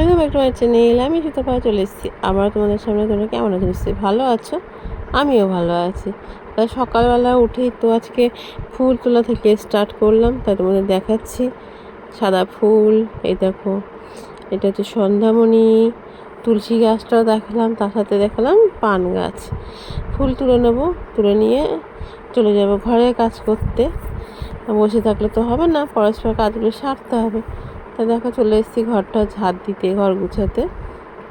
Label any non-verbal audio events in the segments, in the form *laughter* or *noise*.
এরকম একটা বাচ্চা নিয়ে এলে আমি সুতো পাড়া চলে এসেছি। আবার তোমাদের সামনে তোমরা কেমন আছো? নিশ্চয়ই ভালো আছো। আমিও ভালো আছি। তা সকালবেলা উঠেই তো আজকে ফুল তোলা থেকে স্টার্ট করলাম, তাই তোমাদের দেখাচ্ছি। সাদা ফুল, এই দেখো, এটা হচ্ছে সন্ধ্যামণি। তুলসী গাছটাও দেখালাম, তার সাথে দেখালাম পান গাছ। ফুল তুলে নেব, তুলে নিয়ে চলে যাব ঘরে কাজ করতে। বসে থাকলে তো হবে না, পরস্পর কাজগুলো সারতে হবে। তা দেখো, চলে এসেছি ঘরটা ঝাড় দিতে, ঘর গুছাতে।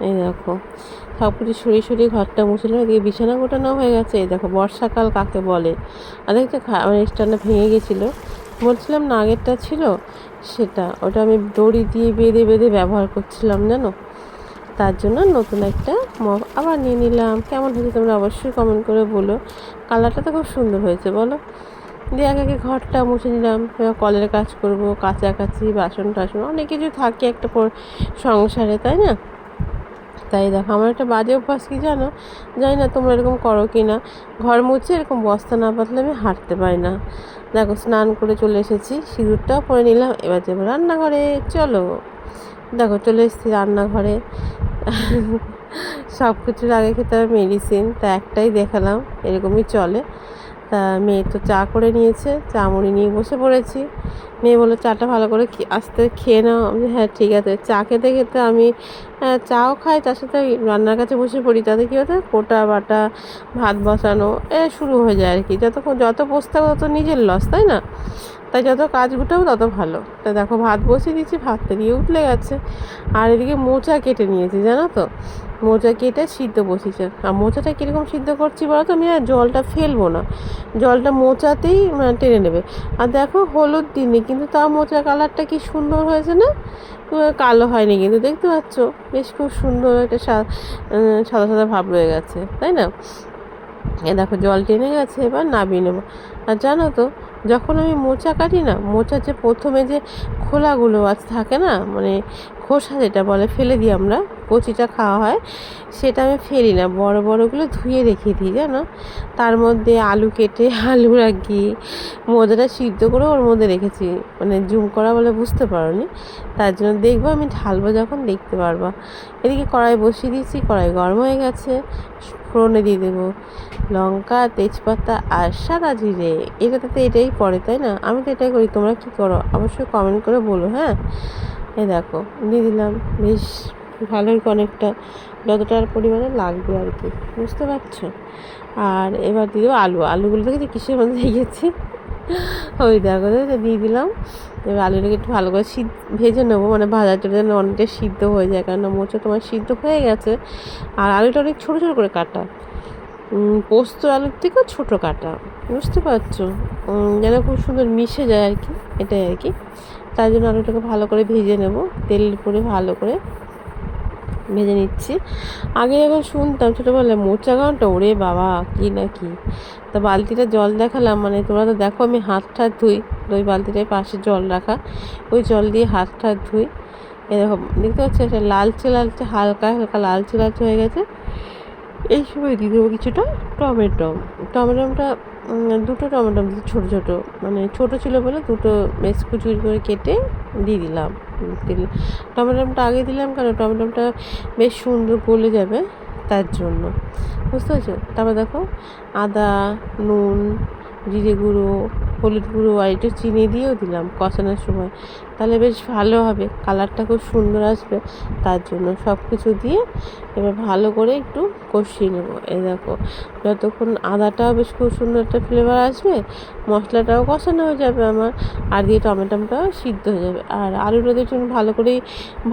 এই দেখো সব কিছু সরিয়ে সরিয়ে ঘরটা মুছলাম এদিকে বিছানা গোটানো হয়ে গেছে, এই দেখো, বর্ষাকাল কাকে বলে? আর দেখছ আমার স্ট্যান্ডটা ভেঙে গেছিল। বলছিলাম না, আগেরটা ছিল? সেটা, ওটা আমি দড়ি দিয়ে বেঁধে বেঁধে ব্যবহার করছিলাম, জানো? তার জন্য নতুন একটা মগ আবার নিয়ে নিলাম। কেমন হয়েছে তোমরা অবশ্যই কমেন্ট করে বলো। কালারটা তো খুব সুন্দর হয়েছে, বলো? দিয়ে আগে ঘরটা মুছে নিলাম। এবার কলের কাজ করব, কাছাকাছি বাসন টাসন, অনেক কিছু থাকে একটা সংসারে, তাই না? তাই দেখো, আমার একটা বাজে অভ্যাস কি জানো? জানি না তোমরা এরকম করো কি না ঘর মুছে এরকম বস্তা না পাতলে আমি হাঁটতে পারি না। দেখো, স্নান করে চলে এসেছি, সিঁদুরটাও পরে নিলাম, এবার যাব রান্নাঘরে, চলো। দেখো, চলে এসেছি রান্নাঘরে। সব কিছুর আগে খেতে হবে মেডিসিন, তা একটাই দেখালাম, এরকমই চলে। তা মেয়ে তো চা করে নিয়েছে, চা মুড়ি নিয়ে বসে পড়েছি। মেয়ে বলল, চাটা ভালো করে আস্তে খেয়ে নাও। আমি হ্যাঁ ঠিক আছে। চা খেতে খেতে আমি চাও খাই, তার সাথে রান্নার কাছে বসে পড়ি তাতে কী হতো কোটা বাটা, ভাত বসানো, এ শুরু হয়ে যায় আর কি। যতক্ষণ যত বসতে তত নিজের লস তাই না? তাই যত কাজ গুটাবো, তত ভালো। তা দেখো, ভাত বসিয়ে দিচ্ছি ভাতটা দিয়ে উঠলে গেছে। আর এদিকে মোচা কেটে নিয়েছি, জানো তো? মোচা কেটে সিদ্ধ বসিয়েছে? আর মোচাটা কীরকম সিদ্ধ করছি বলো তো আমি আর জলটা ফেলব না। জলটা মোচাতেই টেনে নেবে। আর দেখো হলুদ দিনে কিন্তু তাও মোচা কালারটা কি সুন্দর হয়েছে না? কালো হয়নি কিন্তু, দেখতে পাচ্ছ? বেশ খুব সুন্দর একটা সাদা সাদা ভাব রয়ে গেছে, তাই না? এ দেখো, জল টেনে গেছে, এবার নামিয়ে নেব। আর জানো তো, যখন আমি মোচা কাটি না, মোচার যে প্রথমে যে খোলাগুলো আজ থাকে না মানে খোসা যেটা বলে, ফেলে দিই আমরা, কচিটা খাওয়া হয়, সেটা আমি ফেলি না। বড় বড়গুলো ধুয়ে রেখে দিই, জানো? তার মধ্যে আলু কেটে, আলু রাখি মোজাটা সিদ্ধ করে ওর মধ্যে রেখেছি। মানে জুম করা বলে বুঝতে পারোনি। তার জন্য দেখব আমি ঢালবো যখন, দেখতে পারবা। এদিকে কড়াই বসিয়ে দিয়েছি, কড়াই গরম হয়ে গেছে। ফোড়নে দিয়ে দেবো লঙ্কা, তেজপাতা আর সাদা জিরে। এটাতে তো এটাই পড়ে তাই না? আমি তো এটাই করি, তোমরা কী করো? অবশ্যই কমেন্ট করে বলো হ্যাঁ? এ দেখো, দিয়ে দিলাম বেশ ভালোই অনেকটা যতটার পরিমাণে লাগবে আর কি, বুঝতে পারছ? আর এবার দিয়ে দেবো আলু, আলুগুলো দেখেছি কিসের মধ্যে গেছি ওই দেখো দিয়ে দিলাম, এবার আলুটাকে একটু ভালো করে সিদ্ধ, ভেজে নেব মানে ভাজার জন্য যেন অনেকটা সিদ্ধ হয়ে যায়, কারণ মোচা তোমার সিদ্ধ হয়ে গেছে, আর আলুটা অনেক ছোটো ছোটো করে কাটা পোস্ত আলুর থেকেও ছোটো কাটা, বুঝতে পারছ? যেন খুব সুন্দর মিশে যায় আর কি, এটাই আর কি। তাই জন্য আলুটাকে ভালো করে ভেজে নেব। তেল করে ভালো করে ভেজে নিচ্ছি। আগে যখন শুনতাম ছোটোবেলায় মোচা গানটা ওরে বাবা, কী না কি? তা বালতিটা জল দেখালাম মানে তোমরা তো দেখো আমি হাত ঠাত ধুই ওই বালতিটায় পাশে জল রাখা। ওই জল দিয়ে হাত ঠাত ধুই। এরকম, দেখতে পাচ্ছি? একটা লালচে লালচে, হালকা হালকা, লালচে লালচে হয়ে গেছে। এই সময় দিয়ে দেবো কিছুটা টমেটো। টমেটোটা দুটো টমেটো ছোটো ছোটো মানে ছোটো ছিল বলে দুটো বেশ কুচুরি করে কেটে দিয়ে দিলাম। টমেটোটা আগে দিলাম কারণ টমেটোটা বেশ সুন্দর গলে যাবে তার জন্য। বুঝতে পারছ? তারপর দেখো, আদা, নুন, জিরে গুঁড়ো, হলুদ গুঁড়ো আর একটু চিনি দিয়েও দিলাম কষানোর সময়। তাহলে বেশ ভালো হবে। কালারটা খুব সুন্দর আসবে। তার জন্য সব কিছু দিয়ে এবার ভালো করে একটু কষিয়ে নেব। এই দেখো, যতক্ষণ আদাটাও বেশ খুব সুন্দর একটা ফ্লেভার আসবে, মশলাটাও কষানো হয়ে যাবে আমার, আর দিয়ে টমেটোটাও সিদ্ধ হয়ে যাবে। আর আলুটা দেখুন ভালো করেই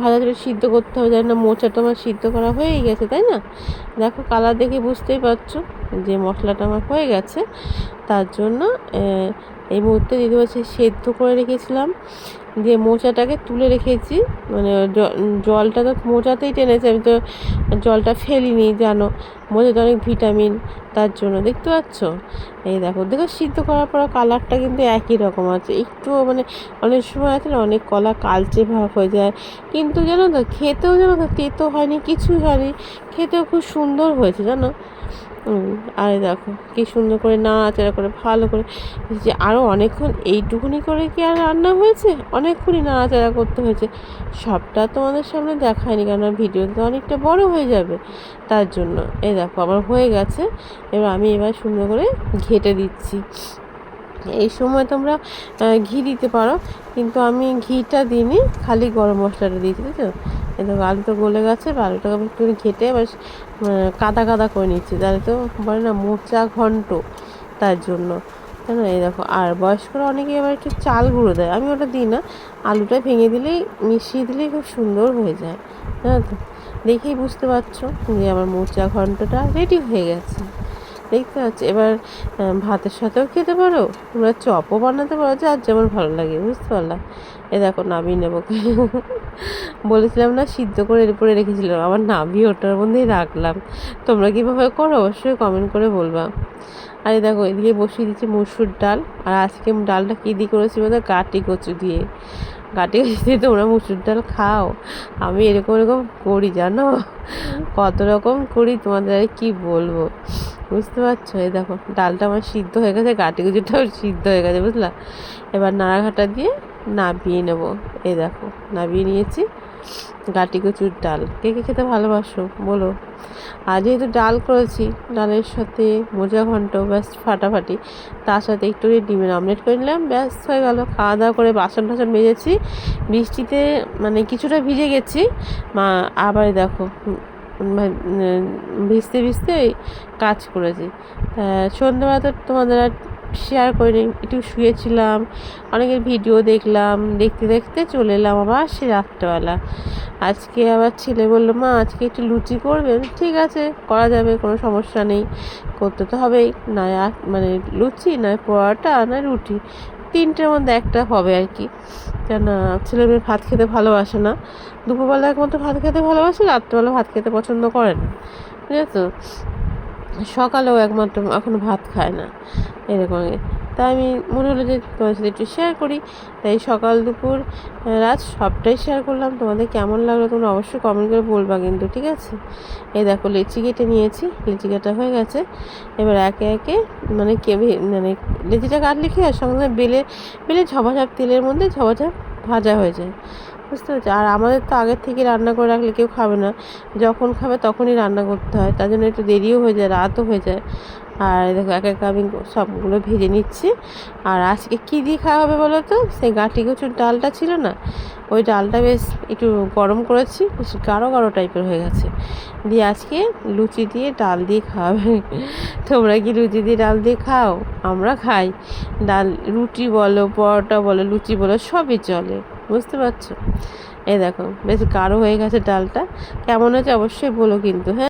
ভাজা করে সিদ্ধ করতে হবে, জানি না মোচাটা আমার সিদ্ধ করা হয়েই গেছে, তাই না? দেখো কালার দেখে বুঝতেই পারছ যে মশলাটা আমার হয়ে গেছে। তার জন্য এই মুহূর্তে দিদি বলছে সেদ্ধ করে রেখেছিলাম। দিয়ে মোচাটাকে তুলে রেখেছি। মানে জলটা তো মোচাতেই টেনেছে আমি তো জলটা ফেলিনি জানো। মোচাতে অনেক ভিটামিন তার জন্য, দেখতে পাচ্ছ? এই দেখো দেখো সিদ্ধ করার পর কালারটা কিন্তু একই রকম আছে। একটু মানে অনেক সময় আছে না, অনেক কলা কালচে ভাব হয়ে যায়। কিন্তু জানো তো, খেতেও জানো তো, তেতো হয়নি, কিছুই হয়নি, খেতেও খুব সুন্দর হয়েছে, জানো? আর দেখো, কি সুন্দর করে নাড়াচাড়া করে, ভালো করে যে আরও অনেকক্ষণ এইটুকুনি করে কি আর রান্না হয়েছে? অনেকক্ষণই নাড়াচাড়া করতে হয়েছে। সবটা তোমাদের সামনে দেখায়নি কেন ভিডিও তো অনেকটা বড় হয়ে যাবে তার জন্য। এই দেখো আমার হয়ে গেছে। এবার আমি এবার সুন্দর করে ঘেটে দিচ্ছি। এই সময় তোমরা ঘি দিতে পারো, কিন্তু আমি ঘিটা দিইনি, খালি গরম মশলাটা দিয়েছি, বুঝছ? দেখো, আলু তো গলে গেছে, এবার আলুটাকে আমি একটু ঘেটে এবার কাদা কাদা করে নিচ্ছি, তাহলে তো বলে না মোচা ঘন্ট তার জন্য। তাই না এই দেখো, আর বয়স্করা অনেকে আবার একটু চাল গুঁড়ো দেয়। আমি ওটা দিই না আলুটা ভেঙে দিলেই, মিশিয়ে দিলেই খুব সুন্দর হয়ে যায় হ্যাঁ তো? দেখেই বুঝতে পারছ যে আমার মোচা ঘন্টটা রেডি হয়ে গেছে। দেখতে পাচ্ছ, এবার ভাতের সাথেও খেতে পারো, তোমরা চপও বানাতে পারো, যার যেমন ভালো লাগে, বুঝতে পারলাম এ দেখো, নামিয়ে নেব। বলেছিলাম না, সিদ্ধ করে এর উপরে রেখেছিলাম, আবার নামিয়ে ওটার মধ্যেই রাখলাম। তোমরা কীভাবে করো, অবশ্যই কমেন্ট করে বলবা। আর এই দেখো, এদিকে বসিয়ে দিচ্ছি মুসুর ডাল, আর আজকে ডালটা কী দিয়ে করেছি বলতে কাটি কচু দিয়ে। কচু দিয়ে তোমরা মুসুর ডাল খাও। আমি এরকম এরকম করি, জানো? কত রকম করি, তোমাদের আর কি বলব? বুঝতে পারছ? এই দেখো, ডালটা আমার সিদ্ধ হয়ে গেছে, গাটি গুজিটাও সিদ্ধ হয়ে গেছে, বুঝলা? এবার নাড়াঘাটা দিয়ে নাবিয়ে নেব। এই দেখো, নাবিয়ে নিয়েছি। গাটি কচুর ডাল। কে কে খেতে ভালোবাসো? বলো। আর যেহেতু ডাল করেছি ডালের সাথে মোজা ঘন্ট ব্যাস ফাটাফাটি তার সাথে একটু ডিমের অমলেট করে নিলাম ব্যাস হয়ে গেল। খাওয়া দাওয়া করে বাসন টাসন মেজেছি বৃষ্টিতে মানে কিছুটা ভিজে গেছি। মা আবার দেখো মানে, ভিজতে ভিজতে কাজ করেছি। সন্ধ্যেবেলা তো তোমাদের আর শেয়ার করিনি, একটু শুয়েছিলাম, অনেকের ভিডিও দেখলাম, দেখতে দেখতে চলে এলাম আবার সে রাত্রেবেলা। আজকে আবার ছেলে বলল, মা, আজকে একটু লুচি করবেন ঠিক আছে, করা যাবে, কোনো সমস্যা নেই, করতে তো হবেই নয় মানে লুচি নয় পরোটা নয় রুটি, তিনটের মধ্যে একটা হবে আর কি। কেন ছেলে মেয়ে ভাত খেতে ভালোবাসে না, দুপুরবেলা একমাত্র ভাত খেতে ভালোবাসে, রাত্রেবেলা ভাত খেতে পছন্দ করে না, বুঝেছ? সকালেও একমাত্র এখনও ভাত খায় না। এরকম। তাই আমি মনে হলো যে তোমার সাথে একটু শেয়ার করি। তাই সকাল, দুপুর রাত সবটাই শেয়ার করলাম। তোমাদের কেমন লাগল তোমরা অবশ্যই কমেন্ট করে বলবা কিন্তু, ঠিক আছে? এই দেখো লিচি কেটে নিয়েছি। লিচি কাটা হয়ে গেছে। এবার একে একে মানে কে মানে লিচিটা কাটলে কি হয়? সঙ্গে বেলে বেলে ঝপাঝপ তেলের মধ্যে ঝপাঝপ ভাজা হয়ে যায়। বুঝতে পারছি? আর আমাদের তো আগের থেকে রান্না করে রাখলে কেউ খাবে না। যখন খাবে তখনই রান্না করতে হয়। তার জন্য একটু দেরিও হয়ে যায়, রাতও হয়ে যায়। আর দেখো এক এক আমি সবগুলো ভেজে নিচ্ছি। আর আজকে কী দিয়ে খাওয়া হবে বলো তো? সেই গাঁটি কচুর ডালটা ছিল না, ওই ডালটা বেশ একটু গরম করেছি, বেশ গাঢ় গাঢ় টাইপের হয়ে গেছে। দিয়ে আজকে লুচি দিয়ে ডাল দিয়ে খাওয়াবে। *laughs* তোমরা কি লুচি দিয়ে ডাল দিয়ে খাও? আমরা খাই। ডাল, রুটি বলো, পরোটা বলো, লুচি বলো, সবই চলে, বুঝতে পারছ? এই দেখো, বেশ গাঢ় হয়ে গেছে ডালটা। কেমন হয়েছে অবশ্যই বলো কিন্তু হ্যাঁ?